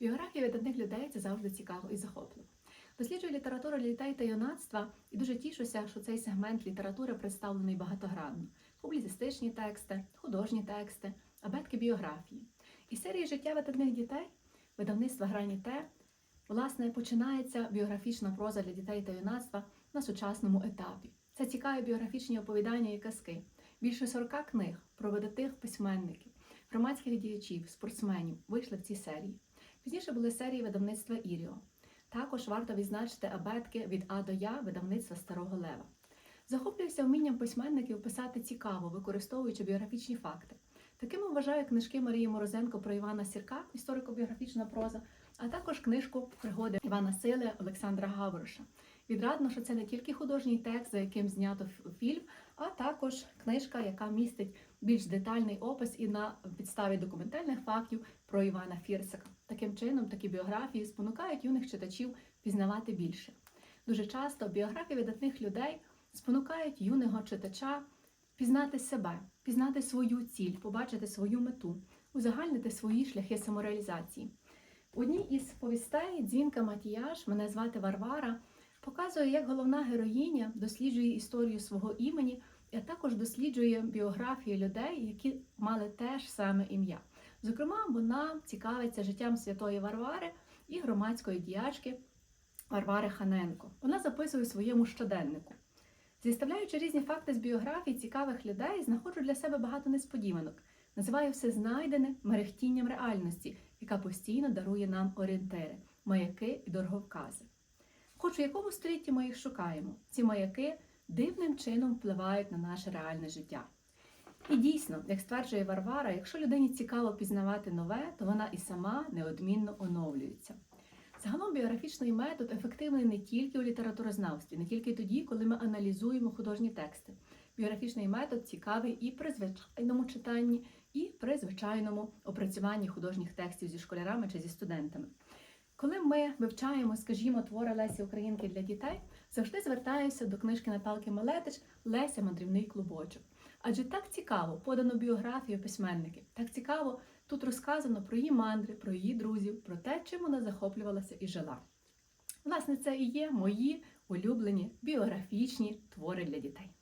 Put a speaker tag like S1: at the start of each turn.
S1: Біографія видатних людей це завжди цікаво і захопливо. Досліджую літературу дітей та юнацтва і дуже тішуся, що цей сегмент літератури представлений багатогранно: публіцистичні тексти, художні тексти, абетки біографії. Із серії життя видатних дітей видавництва грані те, власне, починається біографічна проза для дітей та юнацтва на сучасному етапі. Це цікаві біографічні оповідання і казки. Більше 40 книг про видатних письменників, громадських діячів, спортсменів вийшли в цій серії. Пізніше були серії видавництва Іріо. Також варто відзначити абетки від А до Я видавництва Старого Лева. Захоплююся вмінням письменників писати цікаво, використовуючи біографічні факти. Такими вважаю книжки Марії Морозенко про Івана Сірка, історико-біографічна проза, а також книжку Пригоди Івана Сили Олександра Гавроша. Відрадно, що це не тільки художній текст, за яким знято фільм, а також книжка, яка містить більш детальний опис і на підставі документальних фактів про Івана Фірсика. Таким чином, такі біографії спонукають юних читачів пізнавати більше. Дуже часто біографії видатних людей спонукають юного читача пізнати себе, пізнати свою ціль, побачити свою мету, узагальнити свої шляхи самореалізації. В одній із повістей дзвінка Матіяш, мене звати Варвара, показує, як головна героїня досліджує історію свого імені, а також досліджує біографії людей, які мали те ж саме ім'я. Зокрема, вона цікавиться життям святої Варвари і громадської діячки Варвари Ханенко. Вона записує у своєму щоденнику. Зіставляючи різні факти з біографій цікавих людей, знаходжу для себе багато несподіванок. Називаю все знайдене мерехтінням реальності, яка постійно дарує нам орієнтири, маяки і дороговкази. Хоч у якому столітті ми їх шукаємо, ці маяки дивним чином впливають на наше реальне життя. І дійсно, як стверджує Варвара, якщо людині цікаво пізнавати нове, то вона і сама неодмінно оновлюється. Загалом біографічний метод ефективний не тільки у літературознавстві, не тільки тоді, коли ми аналізуємо художні тексти. Біографічний метод цікавий і при звичайному читанні, і при звичайному опрацюванні художніх текстів зі школярами чи зі студентами. Коли ми вивчаємо, скажімо, твори Лесі Українки для дітей, завжди звертаюся до книжки Наталки Малетич Леся Мандрівний клубочок. Адже так цікаво подано біографію письменників, так цікаво тут розказано про її мандри, про її друзів, про те, чим вона захоплювалася і жила. Власне, це і є мої улюблені біографічні твори для дітей.